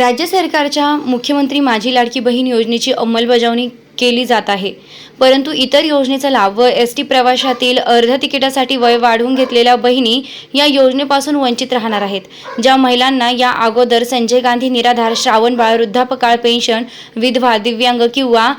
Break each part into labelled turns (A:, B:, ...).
A: राज्य सरकारच्या मुख्यमंत्री माझी लाडकी बहीण योजनेची अंमलबजावणी केली जात आहे. परंतु इतर योजनेचा लाभ व एस टी प्रवाशातील अर्ध तिकिटासाठी वय वाढवून घेतलेल्या बहिणी या योजनेपासून वंचित राहणार आहेत. ज्या महिलांना या अगोदर संजय गांधी निराधार श्रावणबाळ वृद्धापकाळ पेन्शन विधवा दिव्यांग किंवा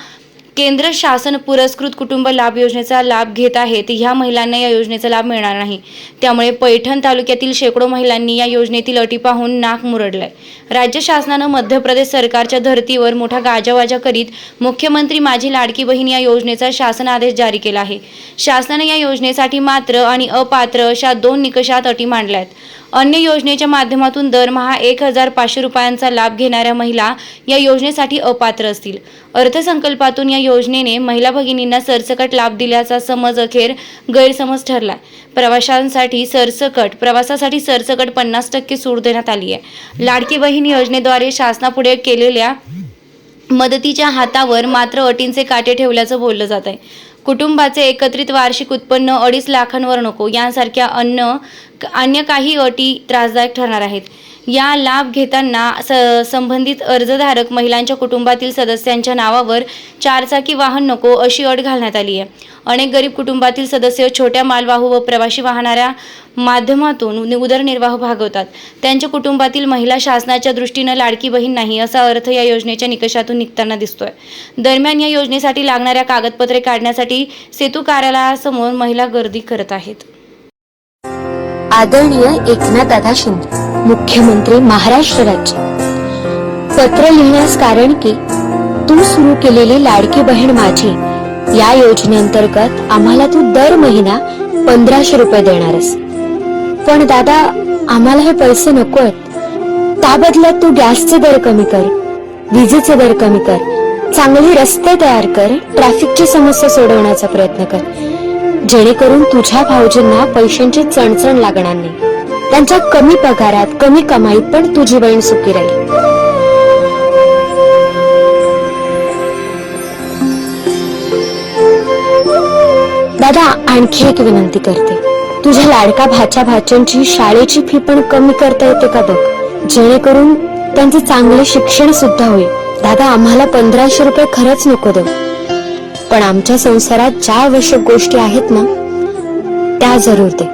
A: केंद्र शासन पुरस्कृत कुटुंब लाभ योजनेचा लाभ घेत आहेत. ह्या महिलांना या योजनेचा लाभ मिळणार नाही. त्यामुळे पैठण तालुक्यातील शेकडो महिलांनी या योजनेतील अटी पाहून नाक मुरडलंय. राज्य शासनानं मध्य प्रदेश सरकारच्या धर्तीवर मोठा गाजावाजा करीत मुख्यमंत्री माझी लाडकी बहीण या योजनेचा शासन आदेश जारी केला आहे. शासनाने या योजनेसाठी मात्र आणि अपात्र अशा दोन निकषात अटी मांडल्या आहेत अन्य योजनेच्या माध्यमातून दरमहा एक हजार पाचशे रुपयांचा लाभ घेणाऱ्या महिला या योजनेसाठी अपात्र असतील. अर्थसंकल्पातून या योजनेने महिला भगिनींना सरसकट लाभ दिल्याचा समज अखेर गैरसमज ठरला प्रवाशांसाठी सरसकट प्रवासासाठी सरसकट पन्नास टक्के सूट देण्यात आली आहे लाडकी बहीण योजनेद्वारे शासनापुढे केलेल्या मदतीच्या हातावर मात्र अटींचे काटे ठेवल्याचं बोललं जात आहे कुटुंबाचे एकत्रित वार्षिक उत्पन्न अडीच लाखांवर नको. यांसारख्या अन्न अन्य काही अटी त्रासदायक ठरणार आहेत. या लाभ घेताना स संबंधित अर्जधारक महिलांच्या कुटुंबातील सदस्यांच्या नावावर चारचाकी वाहन नको अशी अट घालण्यात आली आहे. अनेक गरीब कुटुंबातील सदस्य छोट्या मालवाहू व प्रवासी वाहणाऱ्या माध्यमातून उदरनिर्वाह भागवतात. त्यांच्या कुटुंबातील महिला शासनाच्या दृष्टीनं लाडकी बहीण नाही असा अर्थ या योजनेच्या निकषातून निघताना दिसतोय. दरम्यान या योजनेसाठी लागणाऱ्या कागदपत्रे काढण्यासाठी सेतू कार्यालयासमोर महिला गर्दी करत आहेत.
B: आदरणीय एकनाथदादा शिंदे मुख्यमंत्री महाराष्ट्र राज्य. पत्र लिहिण्यास कारण की तू सुरू केलेली लाडकी बहीण माझी या योजनेअंतर्गत आम्हाला तू दर महिना पंधराशे रुपये देणारस. पण दादा आम्हाला हे पैसे नको आहेत. त्या बदल्यात तू गॅसचे दर कमी कर विजेचे दर कमी कर चांगले रस्ते तयार कर ट्रॅफिकची समस्या सोडवण्याचा प्रयत्न कर. जेणेकरून तुझ्या भाऊजींना पैशांची चणचण लागणार नाही. त्यांच्या कमी पगारात कमी कमाईत पण तुझी बहीण सुखी राहील. दादा आणखी एक विनंती करते. तुझ्या लाडका भाच्या भाच्यांची शाळेची फी पण कमी करता येते का बघ? जेणेकरून त्यांचे चांगले शिक्षण सुद्धा होईल. दादा आम्हाला पंधराशे रुपये खरंच नको देऊ. पण आमच्या संसारात ज्या आवश्यक गोष्टी आहेत ना त्या जरूर दे.